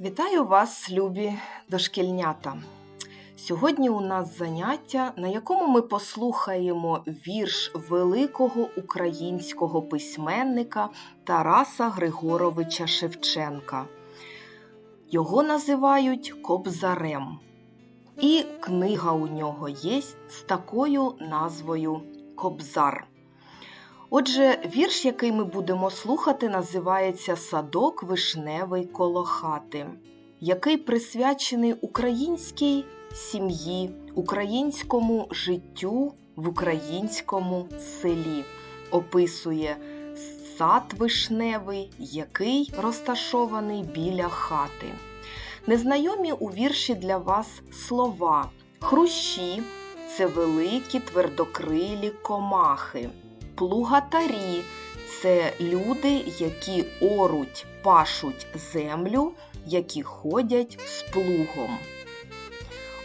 Вітаю вас, любі дошкільнята! Сьогодні у нас заняття, на якому ми послухаємо вірш великого українського письменника Тараса Григоровича Шевченка. Його називають Кобзарем. І книга у нього є з такою назвою Кобзар. Отже, вірш, який ми будемо слухати, називається Садок вишневий коло хати, який присвячений українській сім'ї, українському життю в українському селі. Описує сад вишневий, який розташований біля хати. Незнайомі у вірші для вас слова. Хрущі це великі твердокрилі комахи. Плугатарі це люди, які оруть, пашуть землю, які ходять з плугом.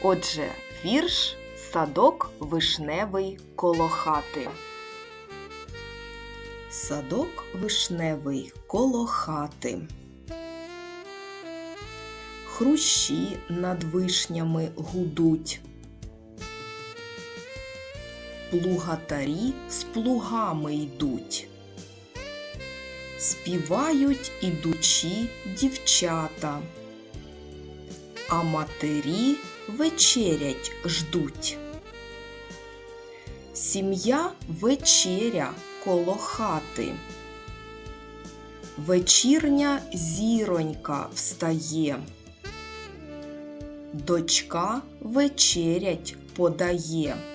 Отже, вірш Садок вишневий коло хати. Садок вишневий коло хати. Хрущі над вишнями гудуть. Плугатарі з плугами йдуть. Співають ідучі дівчата, а матері вечерять ждуть. Сім'я вечеря коло хати. Вечірня зіронька встає. Дочка вечерять подає.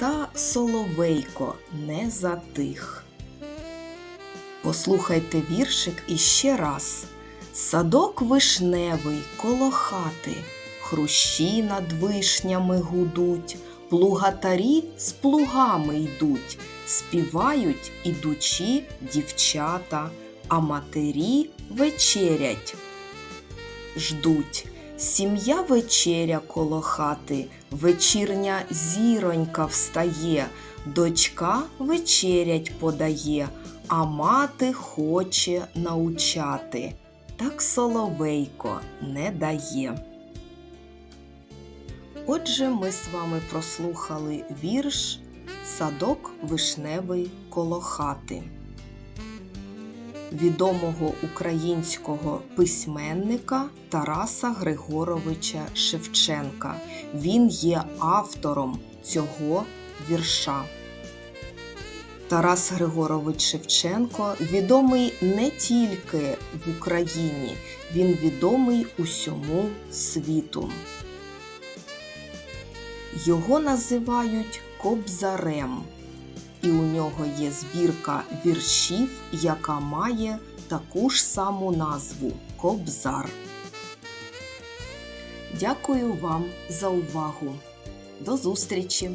та соловейко не затих. Послухайте віршик іще раз. Садок вишневий коло хати, хрущі над вишнями гудуть, плугатарі з плугами йдуть, співають ідучі дівчата, а матері вечерять. Ждуть. Сім'я вечеря коло хати, вечірня зіронька встає, дочка вечерять подає, а мати хоче научати. Так соловейко не дає. Отже, ми з вами прослухали вірш Садок вишневий коло хати відомого українського письменника Тараса Григоровича Шевченка. Він є автором цього вірша. Тарас Григорович Шевченко відомий не тільки в Україні, він відомий усьому світу. Його називають Кобзарем і у нього є збірка віршів, яка має таку ж саму назву Кобзар. Дякую вам за увагу. До зустрічі!